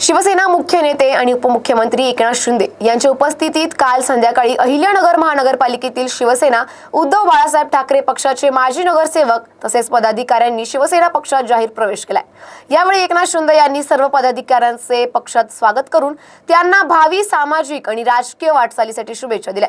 शिवसेना मुख्य नेते आणि उपमुख्यमंत्री एकनाथ शिंदे यांच्या उपस्थितीत काल संध्याकाळी अहिल्यानगर महानगरपालिकेतील शिवसेना उद्धव बाळासाहेब ठाकरे पक्षाचे माजी नगरसेवक तसेच पदाधिकाऱ्यांनी शिवसेना पक्षात जाहीर प्रवेश केलाय. यावेळी एकनाथ शिंदे यांनी सर्व पदाधिकाऱ्यांचे पक्षात स्वागत करून त्यांना भावी सामाजिक आणि राजकीय वाटचालीसाठी शुभेच्छा दिल्या.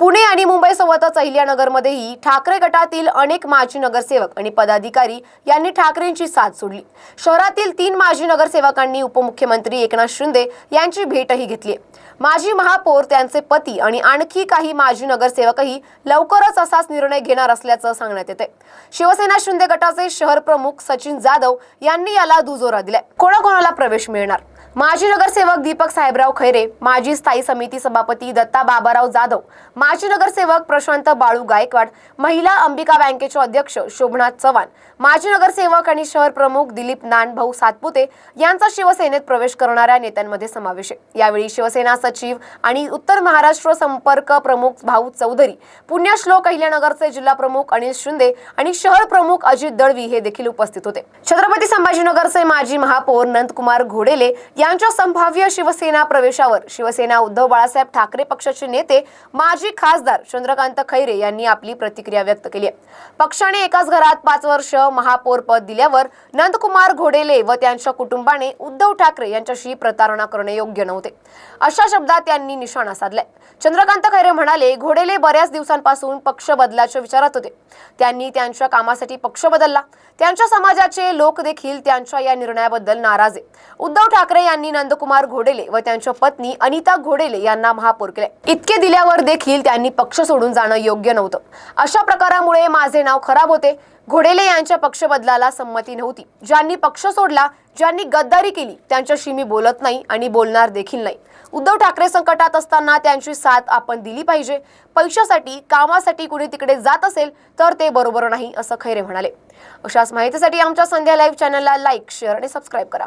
पुणे आणि मुंबईसोबतच अहिल्यानगरमध्येही ठाकरे गटातील अनेक माजी नगरसेवक आणि पदाधिकारी यांनी ठाकरेंची साथ सोडली. शहरातील तीन माजी नगरसेवकांनी उपमुख्यमंत्री एकनाथ शिंदे यांची भेटही घेतली. माजी महापौर त्यांचे पती आणि आणखी काही माजी नगरसेवकही लवकरच असाच निर्णय घेणार असल्याचं सांगण्यात येते शिवसेना शिंदे गटाचे शहर प्रमुख सचिन जाधव यांनी याला दुजोरा दिलाय. कोणाकोणाला प्रवेश मिळणार? माजी नगरसेवक दीपक साहेबराव खैरे माजी स्थायी समिती सभापती दत्ता बाबाराव जाधव माजी नगरसेवक प्रशांत बाळू गायकवाड महिला अंबिका बँकेचे अध्यक्ष शोभनाथ चव्हाण माजी नगरसेवक आणि शहर प्रमुख दिलीप नानभाऊ सातपुते यांचा शिवसेनेत प्रवेश करणाऱ्या नेत्यांमध्ये समावेश आहे. यावेळी शिवसेना सचिव आणि उत्तर महाराष्ट्र संपर्क प्रमुख भाऊ चौधरी पुण्यश्लोक अहिल्यानगरचे जिल्हा प्रमुख अनिल शिंदे आणि शहर प्रमुख अजित दळवी हे देखील उपस्थित होते. छत्रपती संभाजीनगरचे माजी महापौर नंदकुमार घोडेले यांच्या संभाव्य शिवसेना प्रवेशावर शिवसेना उद्धव बाळासाहेब ठाकरे पक्षाचे नेते माजी खासदार चंद्रकांत खैरे यांनी आपली प्रतिक्रिया व्यक्त केली आहे. पक्षाने एकाच घरात पाच वर्ष महापौर पद दिल्यावर नंदकुमार घोडेले व त्यांच्या कुटुंबाने उद्धव ठाकरे यांच्याशी प्रतारणा करणे योग्य नव्हते. अशा शब्दात त्यांनी निशाणा साधलाय. चंद्रकांत खैरे म्हणाले घोडेले बऱ्याच दिवसांपासून पक्ष बदलाच्या विचारात होते. त्यांनी त्यांच्या कामासाठी पक्ष बदलला. त्यांच्या समाजाचे लोक देखील त्यांच्या या निर्णयाबद्दल नाराज आहे उद्धव ठाकरे यांनी नंदकुमार घोडेले व त्यांच्या पत्नी अनिता घोडेले यांना महापौर केले इतके दिल्यावर देखील त्यांनी पक्ष सोडून जाणं योग्य नव्हतं. अशा प्रकारामुळे माझे नाव खराब होते. घोडेले यांच्या पक्ष बदलाला संमती नव्हती. ज्यांनी पक्ष सोडला ज्यांनी गद्दारी केली त्यांच्याशी मी बोलत नाही आणि बोलणार देखील नाही. उद्धव ठाकरे संकटात असताना त्यांची साथ आपण दिली पाहिजे. पैशासाठी कामासाठी कुणी तिकडे जात असेल तर ते बरोबर नाही असं खैरे म्हणाले. अशाच माहितीसाठी आमच्या संध्या लाईव्ह चॅनलला लाईक शेअर आणि सबस्क्राईब करा.